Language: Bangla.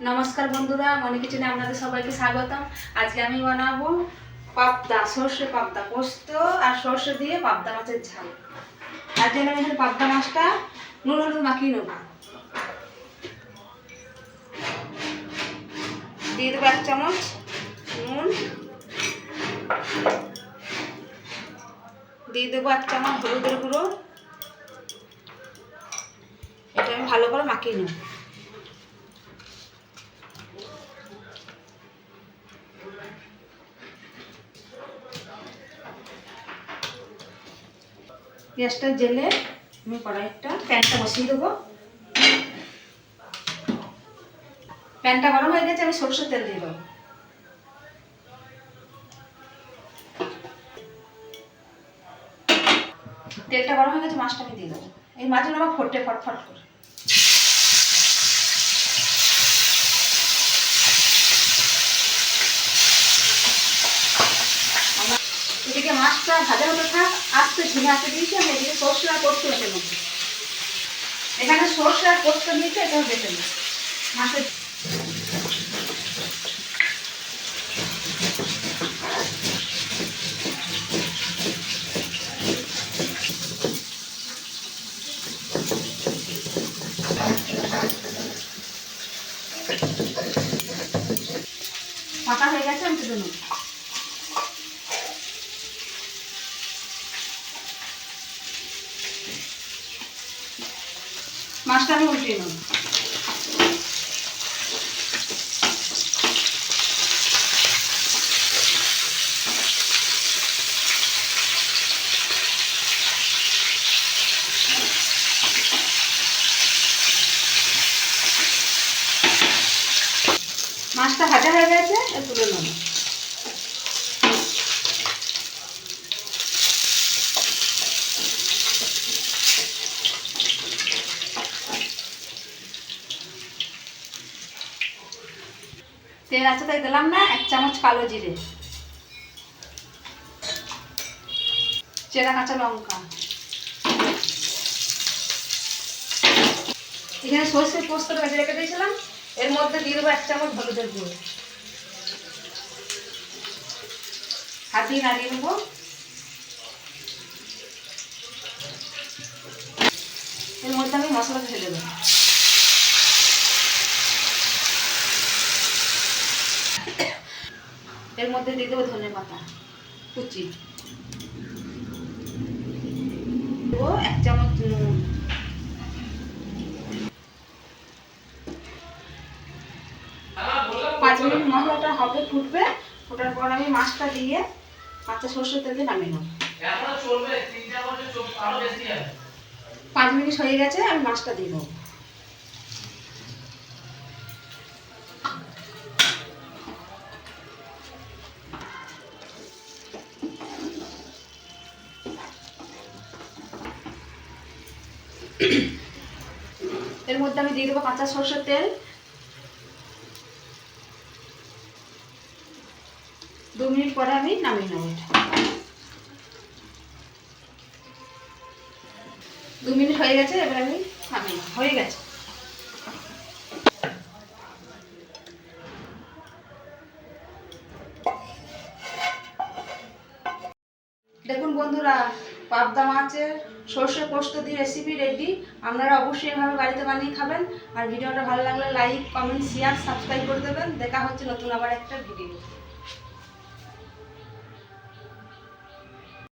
নমস্কার বন্ধুরা মনে কিচেনে আপনাদের সবাইকে স্বাগতম। আজকে আমি বানাবো পাবদা, সর্ষে পাবদা পোস্ত আর সর্ষে দিয়ে পাবদা মাছের ঝাল। তার জন্য আমি এখানে পাবদা মাছটা নুন হলুদ মাখিয়ে নেব। দিয়ে দেবো এক চামচ নুন। দিয়ে দেবো এক চামচ হলুদের গুঁড়ো। এটা আমি ভালো করে মাখিয়ে নেব। গ্যাসটা জেলে আমি কড়াইটা, প্যানটা বসিয়ে দেবো। প্যানটা গরম হয়ে গেছে, আমি সরষের তেল দিয়ে দেবো। তেলটা গরম হয়ে গেছে, মাছটাকে দিয়ে দেবো। এই মাছগুলো আমার ফোটে, ফটফট করে। এদিকে মাছটা ভাজা হতে থাক। আস্তে ঝিঙে আস্তে দিয়েছি, আমি এদিকে সর্ষে আর পোস্ত বেটে নেব এখানে সর্ষে আর পোস্ত দিয়েছি এটা বেটে নেব। মাছের পাকা হয়ে গেছে, আমি তুলে মাছটা আমি উল্টিয়ে নেব। মাছটা ভাজা হয়ে গেছে তুলে নেব। তেল আছে তাই দিলাম না, এক চামচ কালো জিরে। চেরা কাঁচা লঙ্কা। এখানে সর্ষের পোস্ত ভেজে রেখে দিয়েছিলাম, এর মধ্যে দিয়ে দেবো এক চামচ হলুদের গুঁড়ো। হাত নাড়িয়ে নেব। এর মধ্যে আমি মশলা ঢেলে দেবো। এর মধ্যে দিয়ে দেবো ধনে পাতা, কুচি। দেবো এক চামচ নুন। পাঁচ মিনিট মশলাটা হবে ফুটবে, ফোটার পর আমি মাছটা দিয়ে মাছটা সর্ষের তেল দিয়ে নামিয়ে পাঁচ মিনিট হয়ে গেছে, আমি মাছটা দিয়ে দেবো। এর মধ্যে আমি দিয়ে দেবো কাঁচা সর্ষের তেল। দু মিনিট পরে আমি নামিয়ে নেব দু মিনিট হয়ে গেছে, এবার আমি নামিয়ে হয়ে গেছে। দেখুন বন্ধুরা পাবদা মাছের সর্ষে পোস্ত দিয়ে রেসিপি রেডি আপনারা অবশ্যই এভাবে বাড়িতে বানিয়ে খাবেন। আর ভিডিওটা ভালো লাগলে লাইক কমেন্ট শেয়ার সাবস্ক্রাইব করে দেবেন। দেখা হচ্ছে নতুন আবার একটা ভিডিও